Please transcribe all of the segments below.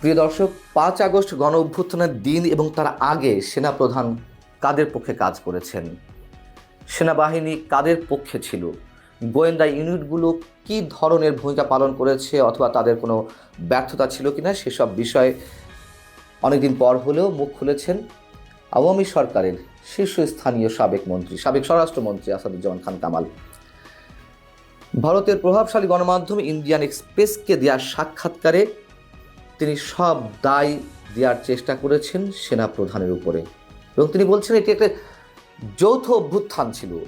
প্রিয় দর্শক, পাঁচ আগস্ট গণ অভ্যুত্থানের দিন এবং তার আগে সেনাপ্রধান কাদের পক্ষে কাজ করেছেন? সেনাবাহিনী কাদের পক্ষে ছিল? গোয়েন্দা ইউনিটগুলো কি ধরনের ভূমিকা পালন করেছে অথবা তাদের কোনো ব্যর্থতা ছিল কিনা সেসব বিষয়ে অনেকদিন পর হলেও মুখ খুলেছেন আওয়ামী সরকারের শীর্ষস্থানীয় সাবেক মন্ত্রী, সাবেক স্বরাষ্ট্রমন্ত্রী আসাদুজ্জামান খান কামাল। ভারতের প্রভাবশালী গণমাধ্যম ইন্ডিয়ান এক্সপ্রেসকে দেওয়া সাক্ষাৎকারে তিনি সব দায় দেওয়ার চেষ্টা করেছেন সেনা প্রধানের উপরে। এবং তিনি বলছেন, এটি একটা যৌথ অভ্যুত্থান ছিল।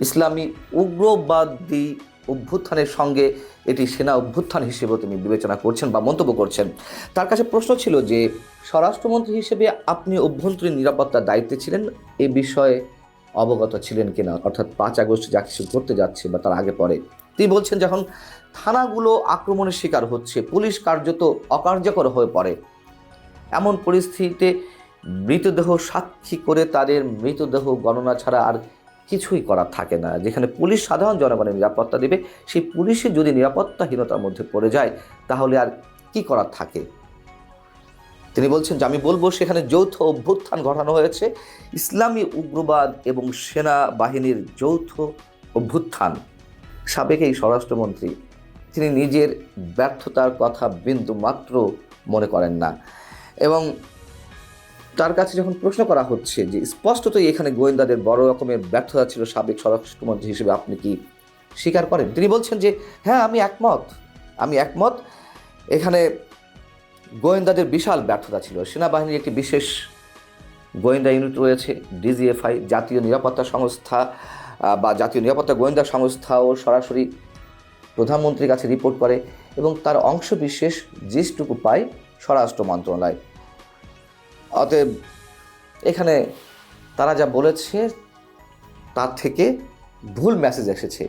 ইসলামী উগ্রবাদী অভ্যুত্থানের সঙ্গে এটি সেনা অভ্যুত্থান হিসেবেও তিনি বিবেচনা করছেন বা মন্তব্য করছেন। তার কাছে প্রশ্ন ছিল যে, স্বরাষ্ট্রমন্ত্রী হিসেবে আপনি অভ্যন্তরীণ নিরাপত্তার দায়িত্বে ছিলেন, এ বিষয়ে অবগত ছিলেন কিনা? অর্থাৎ পাঁচ আগস্ট যা কিছু ঘটতে যাচ্ছে বা তার আগে পরে। তিনি বলছেন যখন থানাগুলো আক্রমণের শিকার হচ্ছে, পুলিশ কার্যত অকার্যকর হয়ে পড়ে। এমন পরিস্থিতিতে মৃতদেহ সাক্ষী করে তাদের মৃতদেহ গণনা ছাড়া আর কিছুই করার থাকে না। যেখানে পুলিশ সাধারণ জনগণের নিরাপত্তা দেবে, সেই পুলিশে যদি নিরাপত্তাহীনতার মধ্যে পড়ে যায়, তাহলে আর কি করার থাকে? তিনি বলছেন, যে আমি বলব, সেখানে যৌথ অভ্যুত্থান ঘটানো হয়েছে। ইসলামী উগ্রবাদ এবং সেনা বাহিনীর যৌথ অভ্যুত্থান। সাবেক এই স্বরাষ্ট্রমন্ত্রী, তিনি নিজের ব্যর্থতার কথা বিন্দু মাত্র মনে করেন না। এবং তার কাছে যখন প্রশ্ন করা হচ্ছে যে, স্পষ্টতই এখানে গোয়েন্দাদের বড় রকমের ব্যর্থতা ছিল সাবেক স্বরাষ্ট্রমন্ত্রী হিসেবে, আপনি কি স্বীকার করেন? তিনি বলছেন যে হ্যাঁ আমি একমত। আমি একমত। এখানে গোয়েন্দাদের বিশাল ব্যর্থতা ছিল। সেনাবাহিনীর একটি বিশেষ গোয়েন্দা ইউনিট রয়েছে, ডিজিএফআই, জাতীয় নিরাপত্তা সংস্থা বা জাতীয় নিরাপত্তা গোয়েন্দা সংস্থাও সরাসরি প্রধানমন্ত্রীর কাছে রিপোর্ট করে এবং তার অংশ বিশেষ যেটুকু পায় স্বরাষ্ট্র মন্ত্রণালয়। অতএব এখানে তারা যা বলেছে তার থেকে ভুল মেসেজ এসেছে।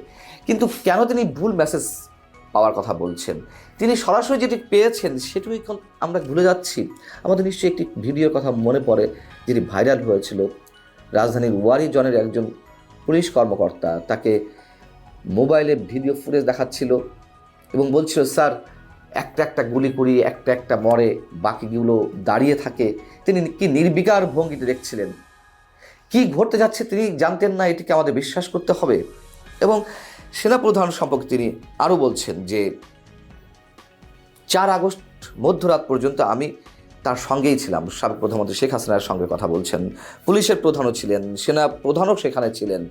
কিন্তু কেন তিনি ভুল মেসেজ পাওয়ার কথা বলছেন? তিনি সরাসরি যেটি পেয়েছেন সেটুকুই আমরা ভুলে যাচ্ছি। আমাদের নিশ্চয়ই একটি ভিডিওর কথা মনে পড়ে, যেটি ভাইরাল হয়েছিল। রাজধানীর ওয়ারি জনের একজন পুলিশ কর্মকর্তা তাকে মোবাইলে ভিডিও ফুটেজ দেখাচ্ছিল এবং বলছিল, স্যার, একটা একটা গুলি করি একটা একটা মরে বাকিগুলো দাঁড়িয়ে থাকে। তিনি কি নির্বিকার ভঙ্গিতে দেখছিলেন? কি ঘটতে যাচ্ছে তিনি জানতেন না, এটিকে আমাদের বিশ্বাস করতে হবে। এবং সেনাপ্রধান সম্পর্কে তিনি আরও বলছেন যে, চার আগস্ট মধ্যরাত পর্যন্ত আমি তার সঙ্গেই ছিলাম। সাবেক প্রধানমন্ত্রী শেখ হাসিনার সঙ্গে কথা বলছেন। পুলিশের প্রধানও ছিলেন, সেনা প্রধানও সেখানে ছিলেন।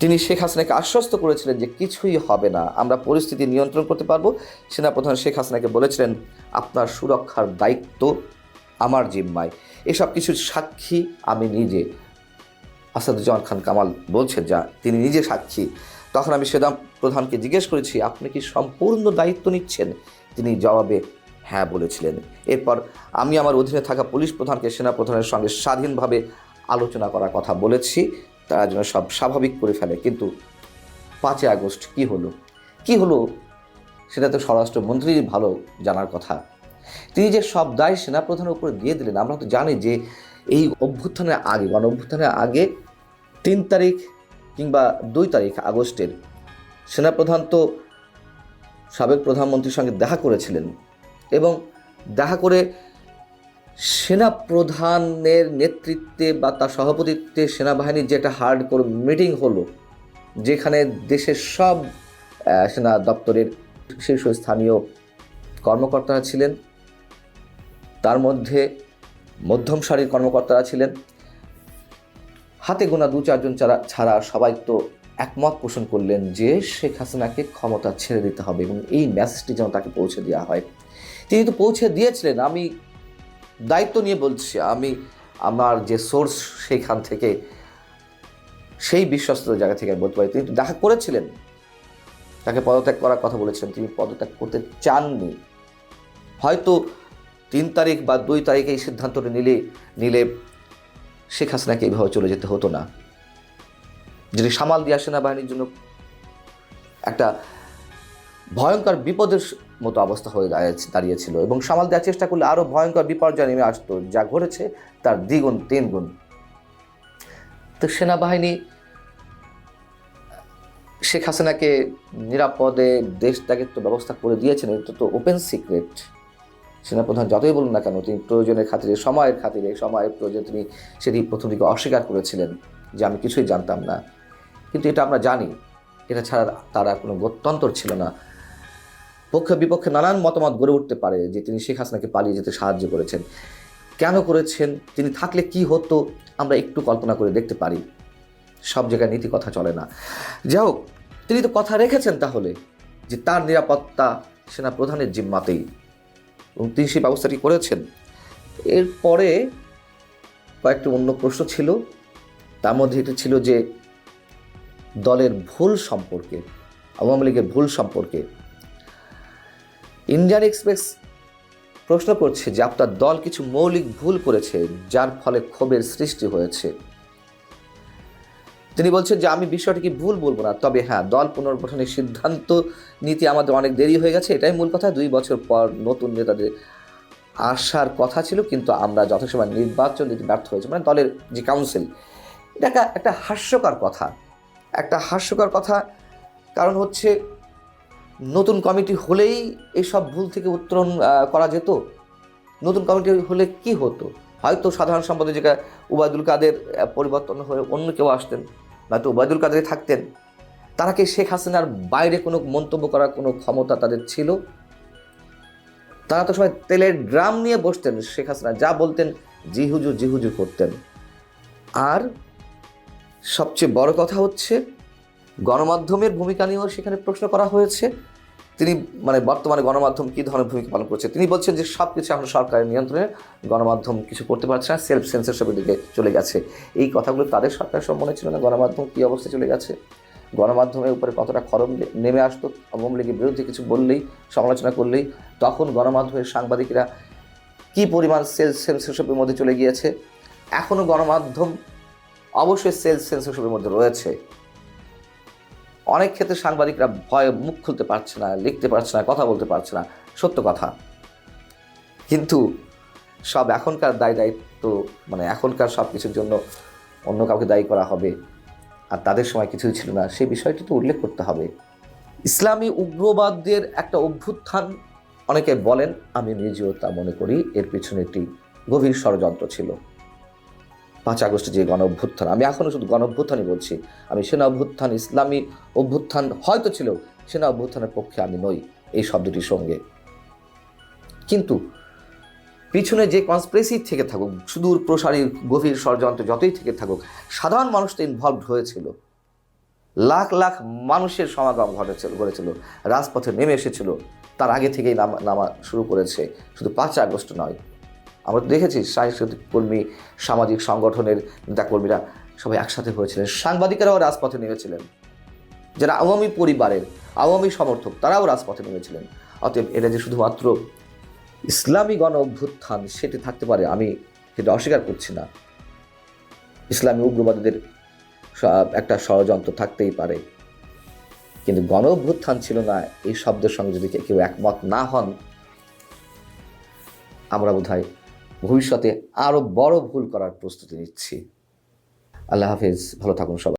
তিনি শেখ হাসিনাকে আশ্বস্ত করেছিলেন যে কিছুই হবে না, আমরা পরিস্থিতি নিয়ন্ত্রণ করতে পারব। সেনাপ্রধান শেখ হাসিনাকে বলেছিলেন, আপনার সুরক্ষার দায়িত্ব আমার জিম্মায়। এসব কিছু সাক্ষী আমি নিজে। আসাদুজ্জামান খান কামাল বলছেন, যা, তিনি নিজে সাক্ষী। তখন আমি সেনা প্রধানকে জিজ্ঞেস করেছি, আপনি কি সম্পূর্ণ দায়িত্ব নিচ্ছেন? তিনি জবাবে হ্যাঁ বলেছিলেন। এরপর আমি আমার অধীনে থাকা পুলিশ প্রধানকে, সেনা প্রধানের সঙ্গে স্বাধীনভাবে আলোচনা করার কথা বলেছি। তারা যেন সব স্বাভাবিক করে ফেলে। কিন্তু পাঁচই আগস্ট কি হলো? কি হলো? সেটা তো স্বরাষ্ট্রমন্ত্রীর ভালো জানার কথা। তিনি যে সব দায় সেনাপ্রধানের উপরে দিয়ে দিলেন, আমরা তো জানি যে এই অভ্যুত্থানের আগে গণ অভ্যুত্থানের আগে তিন তারিখ কিংবা দুই তারিখ আগস্টের সেনাপ্রধান তো সাবেক প্রধানমন্ত্রীর সঙ্গে দেখা করেছিলেন। এবং দেখা করে সেনা প্রধানের নেতৃত্বে বা তার সভাপতিত্বে সেনাবাহিনীর যে একটা হার্ড কোর মিটিং হলো, যেখানে দেশের সব সেনা দপ্তরের শীর্ষস্থানীয় কর্মকর্তারা ছিলেন। তার মধ্যে মধ্যম সারির কর্মকর্তারা ছিলেন। হাতে গোনা দু চারজন ছাড়া ছাড়া সবাই তো একমত পোষণ করলেন যে শেখ হাসিনাকে ক্ষমতা ছেড়ে দিতে হবে এবং এই মেসেজটি যেন তাকে পৌঁছে দেওয়া হয়। তিনি তো পৌঁছে দিয়েছিলেন। আমি দায়িত্ব নিয়ে বলছি, আমি আমার যে সোর্স সেইখান থেকে, সেই বিশ্বস্ত জায়গা থেকে আমি বলতে পারি। তিনি দেখা করেছিলেন, তাকে পদত্যাগ করার কথা বলেছিলেন, তিনি পদত্যাগ করতে চাননি। হয়তো তিন তারিখ বা দুই তারিখে এই সিদ্ধান্তটা নিলে নিলে শেখ হাসিনাকে এইভাবে চলে যেতে হতো না। যিনি সামাল দিয়া সেনাবাহিনীর জন্য একটা ভয়ঙ্কর বিপদের মতো অবস্থা হয়ে দাঁড়িয়েছে- দাঁড়িয়েছিল এবং সামাল দেওয়ার চেষ্টা করলে আরও ভয়ঙ্কর বিপর্যয় নেমে আসতো, যা ঘটেছে তার দ্বিগুণ তিনগুণ তো সেনাবাহিনী, শেখ হাসিনাকে নিরাপদে দেশ ত্যাগের তো ব্যবস্থা করে দিয়েছেন, এটা তো ওপেন সিক্রেট সেনাপ্রধান যতই বলুন না কেন, তিনি প্রয়োজনের খাতিরে, সময়ের খাতিরে, সময়ের প্রয়োজনে তিনি সেটি প্রথম দিকে অস্বীকার করেছিলেন যে আমি কিছুই জানতাম না। কিন্তু এটা আমরা জানি, এটা ছাড়া তারা কোনো গত্যন্তর ছিল না। পক্ষে বিপক্ষে নানান মতামত গড়ে উঠতে পারে যে তিনি শেখ হাসিনাকে পালিয়ে যেতে সাহায্য করেছেন। কেন করেছেন? তিনি থাকলে কি হতো? আমরা একটু কল্পনা করে দেখতে পারি। সব জায়গায় নীতি কথা চলে না। যাই হোক, তিনি তো কথা রেখেছেন তাহলে যে তার নিরাপত্তা সেনা প্রধানের জিম্মাতেই। এবং তিনি সেই ব্যবস্থাটি করেছেন। এরপরে কয়েকটি অন্য প্রশ্ন ছিল। তার মধ্যে এটি ছিল যে দলের ভুল সম্পর্কে, আওয়ামী লীগের ভুল সম্পর্কে ইন্ডিয়ান এক্সপ্রেস প্রশ্ন করছে যে আপনার দল কিছু মৌলিক ভুল করেছে, যার ফলে ক্ষোভের সৃষ্টি হয়েছে। তিনি বলছেন যে আমি বিষয়টিকে ভুল বলব না, তবে হ্যাঁ দল পুনর্গঠনের সিদ্ধান্ত নীতি আমাদের অনেক দেরি হয়ে গেছে, এটাই মূল কথা। দুই বছর পর নতুন নেতাদের আসার কথা ছিল, কিন্তু আমরা যথাসময় নির্বাচন দিতে ব্যর্থ হয়েছে। মানে দলের যে কাউন্সিল এটা একটা একটা হাস্যকর কথা। একটা হাস্যকর কথা, কারণ হচ্ছে নতুন কমিটি হলেই এইসব ভুল থেকে উত্তরণ করা যেত? নতুন কমিটি হলে কি হতো? হয়তো সাধারণ সম্পাদক যেটা উবায়দুল কাদের পরিবর্তন হয়ে অন্য কেউ আসতেন নয়তো উবায়দুল কাদের থাকতেন, তারা কি শেখ হাসিনার বাইরে কোনো মন্তব্য করার কোনো ক্ষমতা তাদের ছিল? তারা তো সবাই তেলের ড্রাম নিয়ে বসতেন শেখ হাসিনা, যা বলতেন, জি হুজুর জি হুজুর করতেন। আর সবচেয়ে বড় কথা হচ্ছে গণমাধ্যমের ভূমিকা নিয়েও সেখানে প্রশ্ন করা হয়েছে। তিনি মানে বর্তমানে গণমাধ্যম কী ধরনের ভূমিকা পালন করছে? তিনি বলছেন যে সব কিছু এখন সরকারের নিয়ন্ত্রণে, গণমাধ্যম কিছু করতে পারছে না সেলফ সেন্সারশিপের দিকে চলে গেছে। এই কথাগুলো তাদের সরকার মনে ছিল না, গণমাধ্যম কী অবস্থায় চলে গেছে? গণমাধ্যমের উপরে কতটা খরম নেমে আসতো? আওয়ামী লীগের বিরুদ্ধে কিছু বললেই, সমালোচনা করলেই, তখন গণমাধ্যমের সাংবাদিকরা কী পরিমাণ সেলফ সেন্সারশিপের মধ্যে চলে গিয়েছে? এখনও গণমাধ্যম অবশ্যই সেলফ সেন্সারশিপের মধ্যে রয়েছে। অনেক ক্ষেত্রে সাংবাদিকরা ভয়ে মুখ খুলতে পারছে না, লিখতে পারছে না, কথা বলতে পারছে না। সত্য কথা। কিন্তু সব এখনকার দায় দায়িত্ব মানে এখনকার সব কিছুর জন্য অন্য কাউকে দায়ী করা হবে আর তাদের সময় কিছুই ছিল না, সেই বিষয়টি তো উল্লেখ করতে হবে। ইসলামী উগ্রবাদদের একটা অভ্যুত্থান অনেকে বলেন আমি নিজেও তা মনে করি, এর পিছনে একটি গভীর ষড়যন্ত্র ছিল। পাঁচ আগস্টে যে গণ অভ্যুত্থান আমি এখনও শুধু গণ অভ্যুত্থানই বলছি, আমি সেনা অভ্যুত্থান ইসলামী অভ্যুত্থান হয়তো ছিল সেনা অভ্যুত্থানের পক্ষে আমি নই এই শব্দটির সঙ্গে। কিন্তু পিছনে যে কনস্পিরেসি থেকে থাকুক, সুদূর প্রসারী গভীর ষড়যন্ত্র যতই থেকে থাকুক, সাধারণ মানুষ তো ইনভলভ হয়েছিল। লাখ লাখ মানুষের সমাগম ঘটেছিল ঘটেছিল, রাজপথে নেমে এসেছিল, তার আগে থেকেই নামা নামা শুরু করেছে, শুধু পাঁচ আগস্ট নয়। আমরা তো দেখেছি সাংস্কৃতিক কর্মী, সামাজিক সংগঠনের নেতাকর্মীরা সবাই একসাথে হয়েছিলেন। সাংবাদিকেরাও রাজপথে নেমেছিলেন। যারা আওয়ামী পরিবারের, আওয়ামী সমর্থক, তারাও রাজপথে নেমেছিলেন। অতএব এটা যে শুধুমাত্র ইসলামী গণ অভ্যুত্থান সেটি থাকতে পারে, আমি সেটা অস্বীকার করছি না। ইসলামী উগ্রবাদীদের একটা ষড়যন্ত্র থাকতেই পারে। কিন্তু গণ অভ্যুত্থান ছিল না, এই শব্দের সঙ্গে যদি কেউ একমত না হন, আমরা বোধহয় ভবিষ্যতে আরও বড় ভুল করার প্রস্তুতি নিচ্ছি। আল্লাহ হাফিজ ভালো থাকুন সবাই।